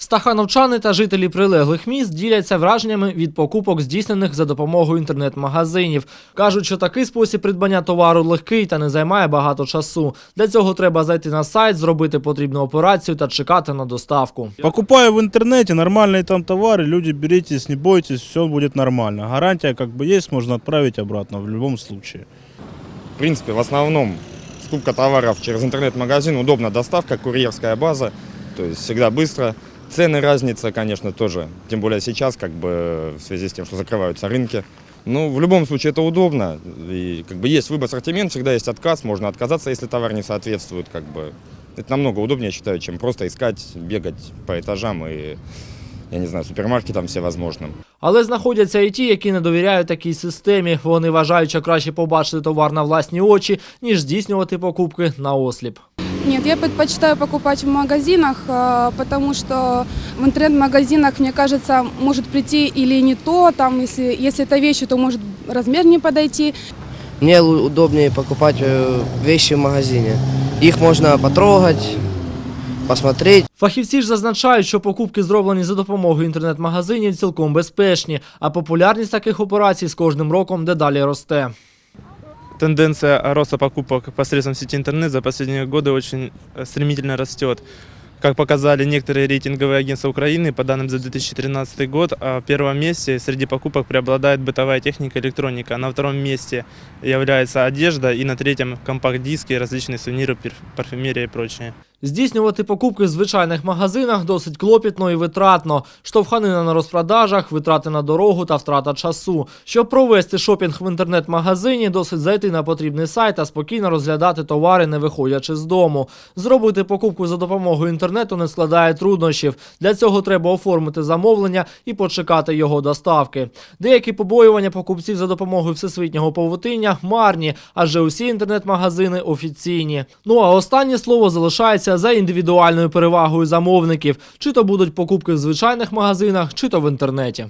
Стахановчани та жителі прилеглих міст діляться враженнями від покупок, здійснених за допомогою інтернет-магазинів. Кажуть, що такий спосіб придбання товару легкий та не займає багато часу. Для цього треба зайти на сайт, зробити потрібну операцію та чекати на доставку. Покупая в интернете нормальные там товары, люди беритесь, не бойтесь, все будет нормально. Гарантия как бы есть, можно отправить обратно в любом случае. В принципе, в основном скупка товаров через интернет-магазин, удобна доставка, курьерская база, то есть всегда быстро. Цены разница, конечно, тоже, тем более сейчас, как бы в связи с тем, что закрываются рынки. Ну, в любом случае это удобно, и как бы есть выбор ассортимент, всегда есть отказ, можно отказаться, если товар не соответствует, как бы. Это намного удобнее, я считаю, чем просто искать, бегать по этажам и, я не знаю, супермаркетам всевозможным. Але знаходяться і ті, які не довіряють такій системі. Вони вважають, що краще побачити товар на власні очі, ніж здійснювати покупки на осліп. Нет, я предпочитаю покупать в магазинах, а, потому что в интернет-магазинах, мне кажется, может прийти или не то, там, если, если это вещи, то может размер не подойти. Мне удобнее покупать э, вещи в магазине. Их можно потрогать, посмотреть. Фахівці ж зазначають, що покупки, зроблені за допомогою інтернет-магазинів, цілком безпечні, а популярність таких операцій з кожним роком дедалі росте. Тенденция роста покупок посредством сети интернет за последние годы очень э, стремительно растет. Как показали некоторые рейтинговые агентства Украины, по данным за 2013 год, а, в первом месте среди покупок преобладает бытовая техника и электроника. На втором месте является одежда и на третьем компакт-диски, различные сувениры, парфюмерия и прочее. Здійснювати покупки в звичайних магазинах досить клопітно і витратно. Штовханина на розпродажах, витрати на дорогу та втрата часу. Щоб провести шопінг в інтернет-магазині, досить зайти на потрібний сайт та спокійно розглядати товари, не виходячи з дому. Зробити покупку за допомогою інтернету не складає труднощів. Для цього треба оформити замовлення і почекати його доставки. Деякі побоювання покупців за допомогою всесвітнього павутиння марні, адже усі інтернет-магазини офіційні. Ну а останнє слово залишається за індивідуальною перевагою замовників, чи то будуть покупки в звичайних магазинах, чи то в інтернеті.